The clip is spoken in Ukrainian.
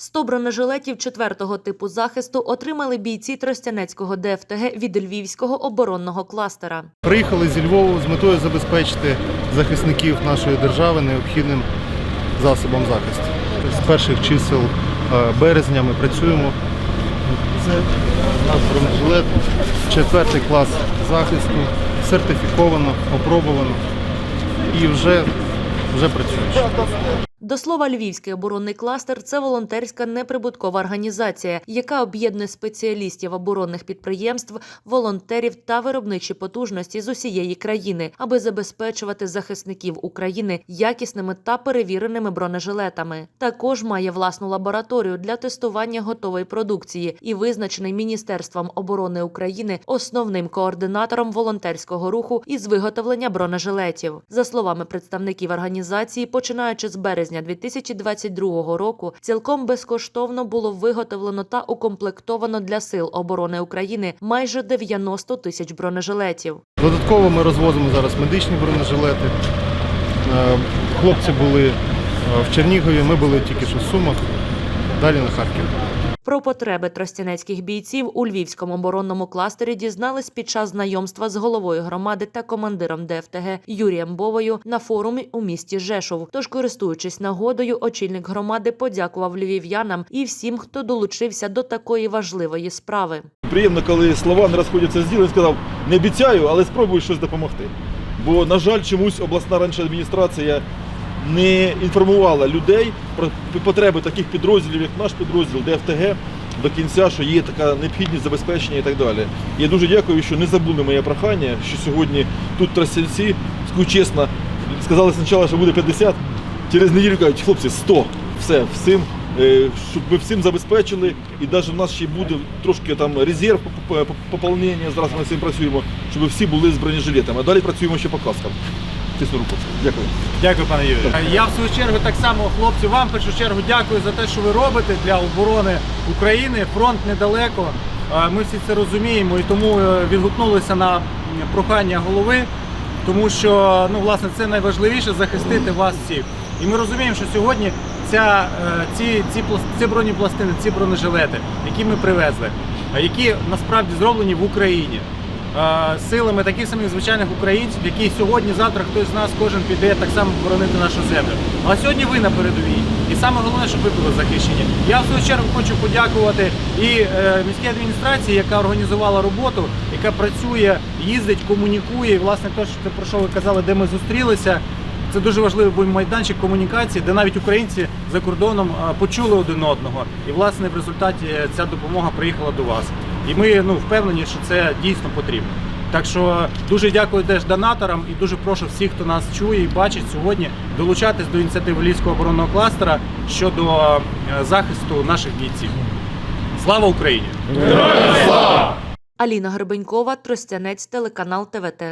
100 бронежилетів четвертого типу захисту отримали бійці Тростянецького ДФТГ від Львівського оборонного кластера. Приїхали зі Львову з метою забезпечити захисників нашої держави необхідним засобом захисту. З перших чисел е, березня ми працюємо. Це наш бронежилет, четвертий клас захисту, сертифіковано, опробовано і вже, вже працює. До слова, Львівський оборонний кластер це волонтерська неприбуткова організація, яка об'єднує спеціалістів оборонних підприємств, волонтерів та виробничі потужності з усієї країни, аби забезпечувати захисників України якісними та перевіреними бронежилетами. Також має власну лабораторію для тестування готової продукції і визначений Міністерством оборони України основним координатором волонтерського руху із виготовлення бронежилетів. За словами представників організації, починаючи з березня 2022 року, цілком безкоштовно було виготовлено та укомплектовано для сил оборони України майже 90 тисяч бронежилетів. Додатково ми розвозимо зараз медичні бронежилети. Е, Хлопці були е, в Чернігові, ми були тільки що в Сумах, далі на Харків. Про потреби тростянецьких бійців у львівському оборонному кластері дізнались під час знайомства з головою громади та командиром ДФТГ Юрієм Бовою на форумі у місті Жешов. Тож, користуючись нагодою, очільник громади подякував львів'янам і всім, хто долучився до такої важливої справи. Приємно, коли слова не розходяться з ділом. Сказав, не обіцяю, але спробую щось допомогти. Бо, на жаль, чомусь обласна раніше адміністрація не інформувала людей про потреби таких підрозділів, як наш підрозділ ДФТГ, до кінця, що є така необхідність забезпечення і так далі. Я дуже дякую, що не забули моє прохання, що сьогодні тут тростянці, скажу чесно, сказали спочатку, що буде 50, через неділю кажуть, хлопці, 100, все, всім, е, щоб ми всім забезпечили, і навіть в нас ще буде трошки там резерв по- по- по- поповнення, зараз ми цим працюємо, щоб всі були з бронежилетами. А далі працюємо ще по каскам. Тисну руку. Дякую. Дякую, пане Юрію. Я в свою чергу так само, хлопці, вам в першу чергу дякую за те, що ви робите для оборони України. Фронт недалеко. Е, Ми всі це розуміємо і тому е, відгукнулися на прохання голови, тому що ну, власне, це найважливіше захистити вас всіх. І ми розуміємо, що сьогодні ця, е, ці, ці, ці бронепластини, ці бронежилети, які ми привезли, які насправді зроблені в Україні силами таких самих звичайних українців, які сьогодні, завтра хтось з нас кожен піде так само боронити нашу землю. А сьогодні ви на передовій. І саме головне, щоб ви були захищені. Я в свою чергу хочу подякувати і е, міській адміністрації, яка організувала роботу, яка працює, їздить, комунікує. І власне те, що про що ви казали, де ми зустрілися. Це дуже важливий був майданчик комунікації, де навіть українці за кордоном почули один одного. І власне в результаті ця допомога приїхала до вас. І ми ну, впевнені, що це дійсно потрібно. Так що дуже дякую теж донаторам і дуже прошу всіх, хто нас чує і бачить сьогодні, долучатись до ініціативи Львівського оборонного кластера щодо е, захисту наших бійців. Слава Україні! Аліна Гребенькова, Тростянець, телеканал ТВТ.